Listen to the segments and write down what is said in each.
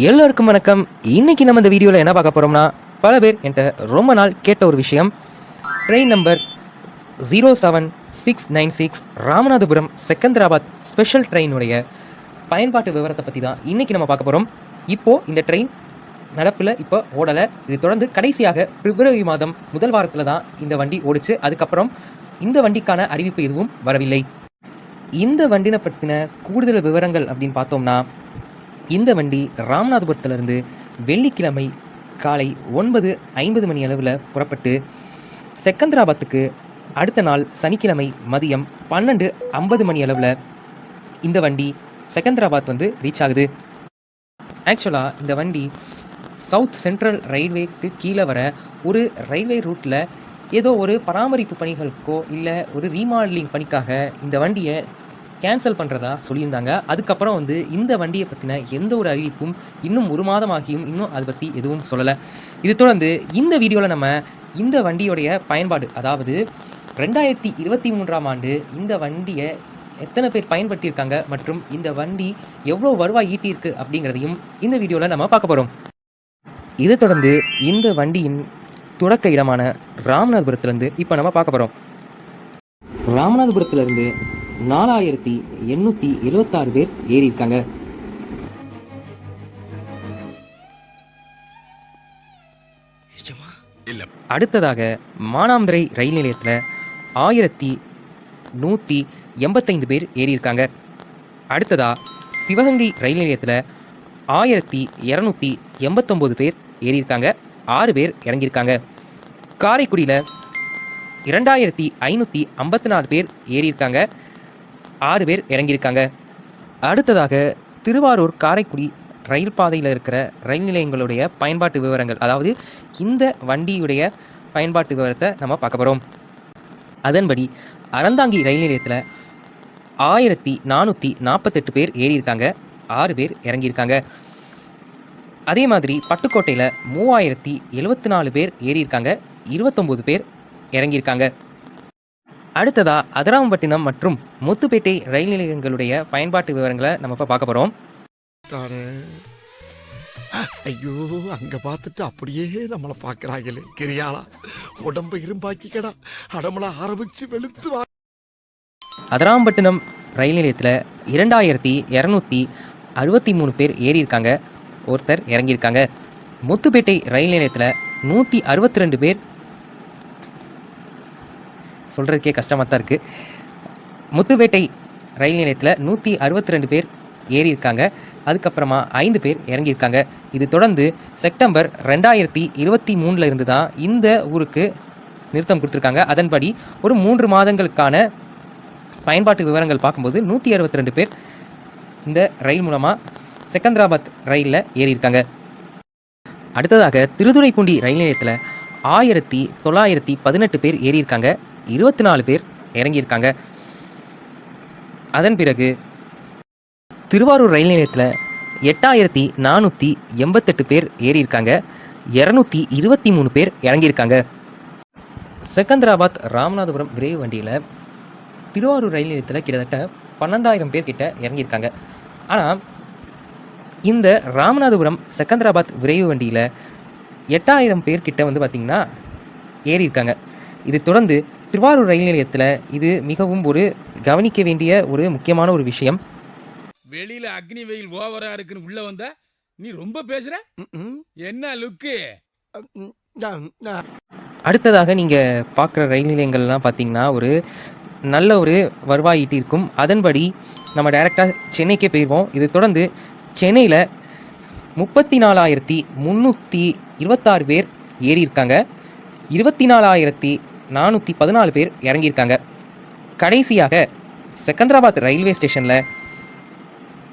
எல்லோருக்கும் வணக்கம். இன்னைக்கு நம்ம இந்த வீடியோவில் என்ன பார்க்க போகிறோம்னா பல பேர் என்கிட்ட ரொம்ப நாள் கேட்ட ஒரு விஷயம். Train number zero seven six nine six Ramanathapuram Secunderabad special ட்ரெயினுடைய பயன்பாட்டு விவரத்தை பற்றி தான் இன்றைக்கி நம்ம பார்க்க போகிறோம் இப்போது இந்த ட்ரெயின் நடப்பில் இப்போ ஓடலை. இது தொடர்ந்து கடைசியாக பிப்ரவரி மாதம் முதல் வாரத்தில் தான் இந்த வண்டி ஓடிச்சு. அதுக்கப்புறம் இந்த வண்டிக்கான அறிவிப்பு எதுவும் வரவில்லை. இந்த வண்டினை பற்றின கூடுதல் விவரங்கள் அப்படின்னு பார்த்தோம்னா இந்த வண்டி ராமநாதபுரத்திலிருந்து வெள்ளிக்கிழமை காலை ஒன்பது ஐம்பது மணி அளவில் புறப்பட்டு செகந்திராபாத்துக்கு அடுத்த நாள் சனிக்கிழமை மதியம் பன்னெண்டு ஐம்பது மணி அளவில் இந்த வண்டி செகந்திராபாத் வந்து ரீச் ஆகுது. ஆக்சுவலாக இந்த வண்டி சவுத் சென்ட்ரல் ரயில்வேக்கு கீழே வர ஒரு ரயில்வே ரூட்டில் ஏதோ ஒரு பராமரிப்பு பணிகளுக்கோ இல்லை ஒரு ரீமாடலிங் பணிக்காக இந்த வண்டியை கேன்சல் பண்ணுறதா சொல்லியிருந்தாங்க. அதுக்கப்புறம் வந்து இந்த வண்டியை பற்றின எந்த ஒரு அறிவிப்பும் இன்னும் ஒரு மாதமாகியும் இன்னும் அதை பற்றி எதுவும் சொல்லலை. இது தொடர்ந்து இந்த வீடியோவில் நம்ம இந்த வண்டியோடைய பயன்பாடு அதாவது ரெண்டாயிரத்தி இருபத்தி மூன்றாம் ஆண்டு இந்த வண்டியை எத்தனை பேர் பயன்படுத்தியிருக்காங்க மற்றும் இந்த வண்டி எவ்வளோ வருவாய் ஈட்டியிருக்கு அப்படிங்கிறதையும் இந்த வீடியோவில் நம்ம பார்க்க போகிறோம் இதை தொடர்ந்து இந்த வண்டியின் தொடக்க இடமான ராமநாதபுரத்துலேருந்து இப்போ நம்ம பார்க்க போகிறோம் ராமநாதபுரத்துலேருந்து நாலாயிரத்தி எண்ணூற்றி எழுபத்தாறு பேர் ஏறியிருக்காங்க. அடுத்ததாக மானாமதுரை ரயில் நிலையத்தில் ஆயிரத்தி நூற்றி எண்பத்தைந்து பேர் ஏறியிருக்காங்க. அடுத்ததா சிவகங்கை ரயில் நிலையத்தில் ஆயிரத்தி இரநூத்தி எண்பத்தொம்போது பேர் ஏறியிருக்காங்க. ஆறு பேர் இறங்கியிருக்காங்க. காரைக்குடியில் இரண்டாயிரத்தி ஐநூற்றி ஐம்பத்தி நாலு பேர் ஏறியிருக்காங்க. ஆறு பேர் இறங்கியிருக்காங்க. அடுத்ததாக திருவாரூர் காரைக்குடி ரயில் பாதையில் இருக்கிற ரயில் நிலையங்களுடைய பயன்பாட்டு விவரங்கள் அதாவது இந்த வண்டியுடைய பயன்பாட்டு விவரத்தை நம்ம பார்க்க போகிறோம் அதன்படி அறந்தாங்கி ரயில் நிலையத்தில் ஆயிரத்தி நானூற்றி நாற்பத்தெட்டு பேர் ஏறியிருக்காங்க. ஆறு பேர் இறங்கியிருக்காங்க. அதே மாதிரி பட்டுக்கோட்டையில் மூவாயிரத்தி எழுபத்தி நாலு பேர் ஏறியிருக்காங்க. இருபத்தொம்போது பேர் இறங்கியிருக்காங்க. அடுத்ததா அதராம்பட்டினம் மற்றும் முத்துப்பேட்டை ரயில் நிலையங்களுடைய பயன்பாட்டு விவரங்களை நம்ம இப்போ பார்க்க போகிறோம் ஐயோ அங்க பார்த்துட்டு அப்படியே நம்மள பாக்குறாங்களே கிரியாளா உடம்ப இரும்பாக்கிக்கடா. அடமள ஆரம்பிச்சு வெளுத்து வா. அதராம்பட்டினம் ரயில் நிலையத்தில் இரண்டாயிரத்தி இரநூத்தி அறுபத்தி மூணு பேர் ஏறியிருக்காங்க. ஒருத்தர் இறங்கியிருக்காங்க. முத்துப்பேட்டை ரயில் நிலையத்தில் நூற்றி அறுபத்தி ரெண்டு பேர் சொல்கிறதுக்கே கஷ்டமாக தான் இருக்குது முத்துப்பேட்டை ரயில் நிலையத்தில் நூற்றி அறுபத்தி ரெண்டு பேர் ஏறியிருக்காங்க அதுக்கப்புறமா ஐந்து பேர் இறங்கியிருக்காங்க இது தொடர்ந்து செப்டம்பர் ரெண்டாயிரத்தி இருபத்தி மூணில் இருந்து தான் இந்த ஊருக்கு நிறுத்தம் கொடுத்துருக்காங்க. அதன்படி ஒரு மூன்று மாதங்களுக்கான பயன்பாட்டு விவரங்கள் பார்க்கும்போது நூற்றி அறுபத்தி ரெண்டு பேர் இந்த ரயில் மூலமாக செகந்திராபாத் ரயிலில் ஏறியிருக்காங்க அடுத்ததாக திருதுறைப்பூண்டி ரயில் நிலையத்தில் ஆயிரத்தி தொள்ளாயிரத்தி பதினெட்டு பேர் ஏறியிருக்காங்க. இருபத்தி நாலு பேர் இறங்கியிருக்காங்க. அதன் பிறகு திருவாரூர் ரயில் நிலையத்தில் எட்டாயிரத்தி நானூற்றி எண்பத்தெட்டு பேர் ஏறியிருக்காங்க. இரநூத்தி இருபத்தி மூணு பேர் இறங்கியிருக்காங்க. செகந்திராபாத் ராமநாதபுரம் விரைவு வண்டியில் திருவாரூர் ரயில் நிலையத்தில் கிட்டத்தட்ட பன்னெண்டாயிரம் பேர் கிட்ட இறங்கியிருக்காங்க. ஆனால் இந்த ராமநாதபுரம் செகந்திராபாத் விரைவு வண்டியில் எட்டாயிரம் பேர் கிட்ட வந்து பார்த்திங்கன்னா ஏறியிருக்காங்க. இது தொடர்ந்து திருவாரூர் ரயில் நிலையத்தில் இது மிகவும் ஒரு கவனிக்க வேண்டிய ஒரு முக்கியமான ஒரு விஷயம். வெளியில அக்னி வெயில் ஓவரா இருக்குன்னு உள்ள வந்தா நீ ரொம்ப பேசுற? ம்ம். என்ன லுக்கு? ம், நான், நான். அடுத்ததாக நீங்கள் பார்க்குற ரயில் நிலையங்கள்லாம் பார்த்தீங்கன்னா ஒரு நல்ல ஒரு வருவாய் ஈட்டியிருக்கும் அதன்படி நம்ம டைரெக்டாக சென்னைக்கே போயிடுவோம் இது தொடர்ந்து சென்னையில் முப்பத்தி நாலாயிரத்தி முந்நூற்றி இருபத்தாறு பேர் ஏறியிருக்காங்க. இருபத்தி நாலாயிரத்தி நானூற்றி பதினாலு பேர் இறங்கியிருக்காங்க. கடைசியாக செகந்திராபாத் ரயில்வே ஸ்டேஷனில்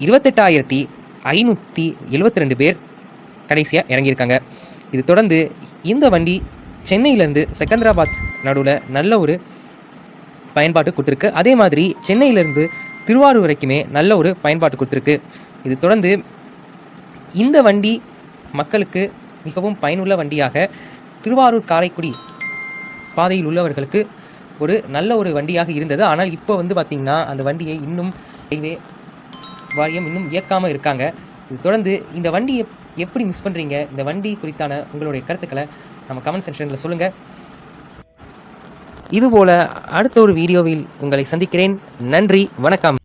இருபத்தெட்டாயிரத்தி ஐநூற்றி எழுபத்தி ரெண்டு பேர் கடைசியாக இறங்கியிருக்காங்க. இது தொடர்ந்து இந்த வண்டி சென்னையிலேருந்து செகந்திராபாத் நடுவில் நல்ல ஒரு பயன்பாட்டு கொடுத்துருக்கு. அதே மாதிரி சென்னையிலேருந்து திருவாரூர் வரைக்குமே நல்ல ஒரு பயன்பாட்டு கொடுத்துருக்கு. இது தொடர்ந்து இந்த வண்டி மக்களுக்கு மிகவும் பயனுள்ள வண்டியாக திருவாரூர் காரைக்குடி பாதையில் உள்ளவர்களுக்கு ஒரு நல்ல ஒரு வண்டியாக இருந்தது. ஆனால் இப்போ வந்து பார்த்திங்கன்னா அந்த வண்டியை இன்னும் ரயில்வே வாரியம் இன்னும் இயக்காமல் இருக்காங்க. இது தொடர்ந்து இந்த வண்டியை எப்படி மிஸ் பண்ணுறீங்க இந்த வண்டி குறித்தான உங்களுடைய கருத்துக்களை நம்ம கமெண்ட் செக்ஷனில் சொல்லுங்கள் இதுபோல் அடுத்த ஒரு வீடியோவில் உங்களை சந்திக்கிறேன். நன்றி வணக்கம்.